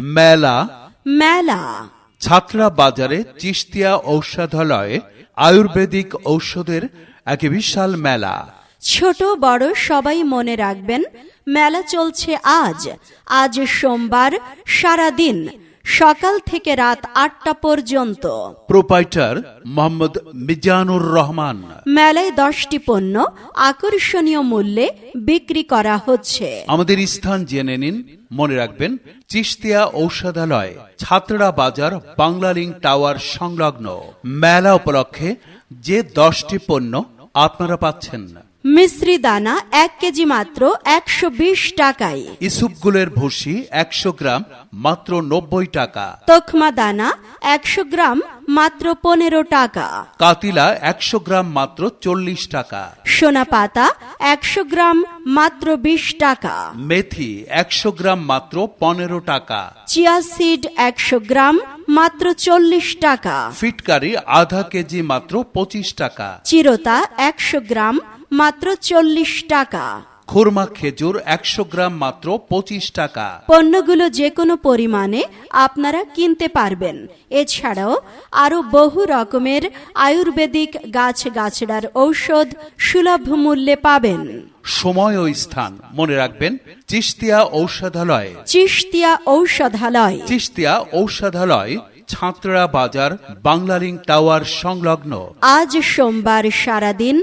মেলা। মেলা। ছাত্রা বাজারে চিস্তিয়া ঔষধালয়ে আয়ুর্বেদিক ঔষধের এক বিশাল মেলা। ছোট বড় সবাই মনে রাখবেন মেলা চলছে আজ। আজ সোমবার সারা দিন সকাল থেকে রাত আটটা পর্যন্ত। প্রোপাইটার মোহাম্মদ মিজানুর রহমান। মেলায় দশটি পণ্য আকর্ষণীয় মূল্যে বিক্রি করা হচ্ছে। আমাদের স্থান জেনে নিন মনে রাখবেন চিস্তিয়া ঔষধালয় ছাত্রা বাজার বাংলালিং টাওয়ার সংলগ্ন। মেলা উপলক্ষে যে দশটি পণ্য আপনারা পাচ্ছেন। মিশ্রি দানা এক কেজি মাত্র একশো বিশ টাকায়। ইসুপগুলের ভুসি একশো গ্রাম মাত্র নব্বই টাকা। তখমা দানা একশো গ্রাম মাত্র পনেরো টাকা। কাতিলা একশো গ্রাম মাত্র চল্লিশ টাকা। সোনা পাতা একশো গ্রাম মাত্র বিশ টাকা। মেথি একশো গ্রাম মাত্র পনেরো টাকা। চিয়া সিড একশো গ্রাম মাত্র চল্লিশ টাকা। ফিটকারি আধা কেজি মাত্র পঁচিশ টাকা। চিরতা একশো গ্রাম মাত্র চল্লিশ টাকা। খুরমা খেজুর একশো গ্রাম মাত্র পঁচিশ টাকা। পণ্যগুলো যে কোনো পরিমাণে আপনারা কিনতে পারবেন। এছাড়াও আরও বহু রকমের আয়ুর্বেদিক গাছ গাছড়ার ঔষধ সুলভ মূল্যে পাবেন। সময় ও স্থান মনে রাখবেন চিস্তিয়া ঔষধালয়। চিস্তিয়া ঔষধালয়। চিস্তিয়া ঔষধালয় ছাত্রা বাজার বাংলালিং টাওয়ার সংলগ্ন। আজ সোমবার সারাদিন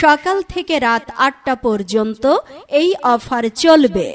সকাল থেকে রাত আটটা পর্যন্ত এই অফার চলবে।